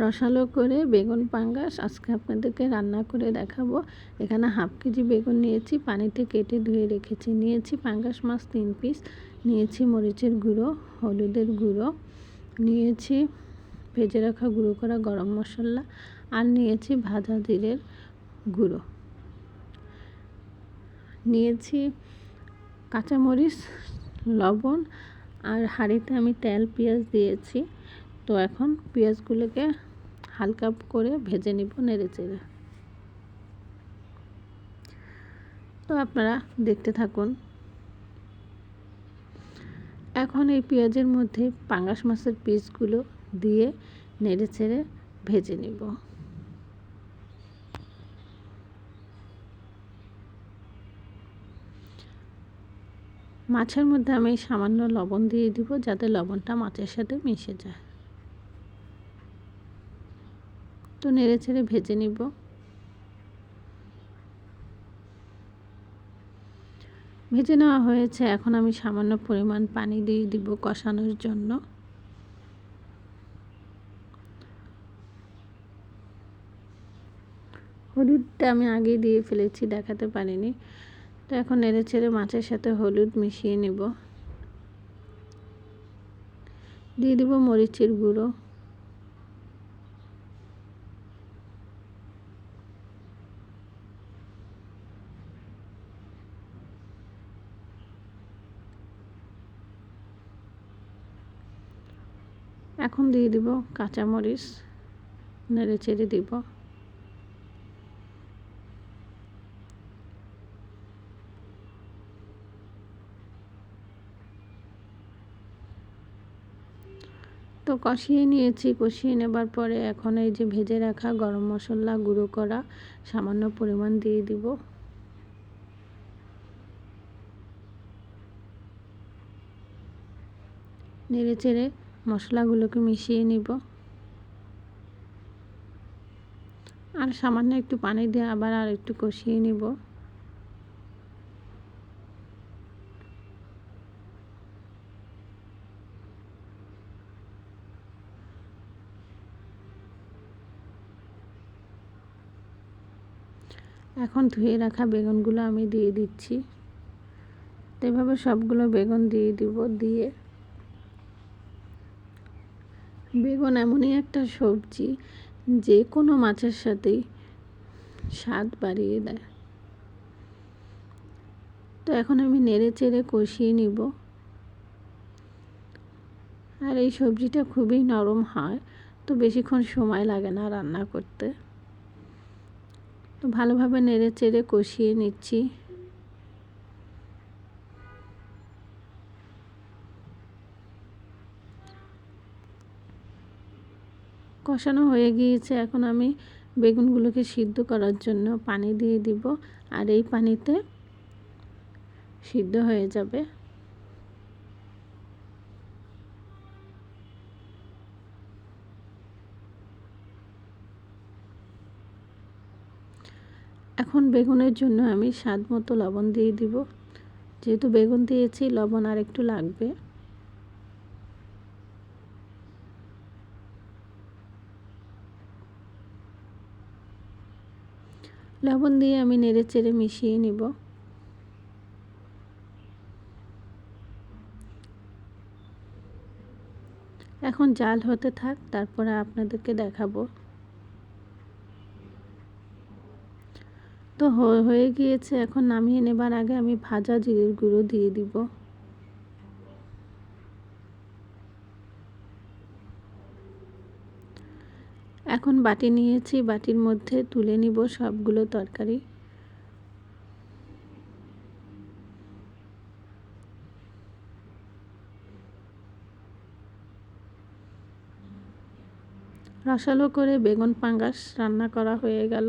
রসালো করে বেগুন পাঙ্গাস আজকে আপনাদেরকে রান্না করে দেখাবো। এখানে হাফ কেজি বেগুন নিয়েছি, পানিতে কেটে ধুয়ে রেখেছি। নিয়েছি পাঙ্গাস মাছ তিন পিস, নিয়েছি মরিচের গুঁড়ো, হলুদের গুঁড়ো, নিয়েছি ভেজে রাখা গুঁড়ো করা গরম মশলা আর নিয়েছি ভাজা জিরের গুঁড়ো। নিয়েছি কাঁচামরিচ, লবণ আর হাঁড়িতে আমি তেল, পেঁয়াজ দিয়েছি। তো এখন পেঁয়াজগুলোকে হালকা করে ভেজে নিব নেড়ে চেড়ে। তো আপনারা দেখতে থাকুন। এখন এই পেঁয়াজের মধ্যে পাঙ্গাস মাছের পিসগুলো দিয়ে নেড়ে চেড়ে ভেজে নিব। মাছের মধ্যে আমি সামান্য লবণ দিয়ে দিব যাতে লবণটা মাছের সাথে মিশে যায়। তো নেড়ে ছেড়ে ভেজে নিব। ভেজে নেওয়া হয়েছে, এখন আমি সামান্য পরিমাণ পানি দিয়ে দিব কষানোর জন্য। হলুদটা আমি আগে দিয়ে ফেলেছি, দেখাতে পারিনি। তো এখন নেড়ে ছেড়ে মাছের সাথে হলুদ মিশিয়ে নিব। দিয়ে দিব মরিচের গুঁড়ো। এখন দিয়ে দিব কাঁচামরিচ, নেড়ে চেড়ে দিব। তো কষিয়ে নিয়েছি, কষিয়ে নেবার পরে এখন এই যে ভেজে রাখা গরম মশলা গুঁড়ো করা সামান্য পরিমাণ দিয়ে দিব। নেড়ে চেড়ে মশলাগুলোকে মিশিয়ে নিব। আর সামান্য একটু পানি দিয়ে আবার আর একটু কষিয়ে নিব। এখন ধুয়ে রাখা বেগুনগুলো আমি দিয়ে দিচ্ছি। এভাবে সবগুলো বেগুন দিয়ে দিব, দিয়ে বেগুন এমনই একটা সবজি, যে কোনো মাছের সাথেই স্বাদ বাড়িয়ে দেয়। তো এখন আমি নেড়ে চেড়ে কষিয়ে নিব। আর এই সবজিটা খুবই নরম হয়, তো বেশিক্ষণ সময় লাগে না রান্না করতে। তো ভালোভাবে নেড়ে চেড়ে কষিয়ে নিচ্ছি। কষানো হয়ে গিয়েছে। এখন আমি বেগুনগুলোকে সিদ্ধ করার জন্য পানি দিয়ে দিব। আর এই পানিতে সিদ্ধ হয়ে যাবে। এখন বেগুনের জন্য আমি স্বাদ মতো লবণ দিয়ে দিব। যেহেতু বেগুন দিয়েছি, লবণ আর একটু লাগবে। লবণ দিয়ে আমি নেড়ে চেড়ে মিশিয়ে নিব। এখন জাল হতে থাক, তারপরে আপনাদেরকে দেখাবো। তো হয়ে গিয়েছে, এখন নামিয়ে নেবার আগে আমি ভাজা জিরের গুঁড়ো দিয়ে দিব। এখন বাটি নিয়েছি, বাটির মধ্যে তুলে নিব সবগুলো তরকারি। রসালো করে বেগুন পাঙ্গাস রান্না করা হয়ে গেল।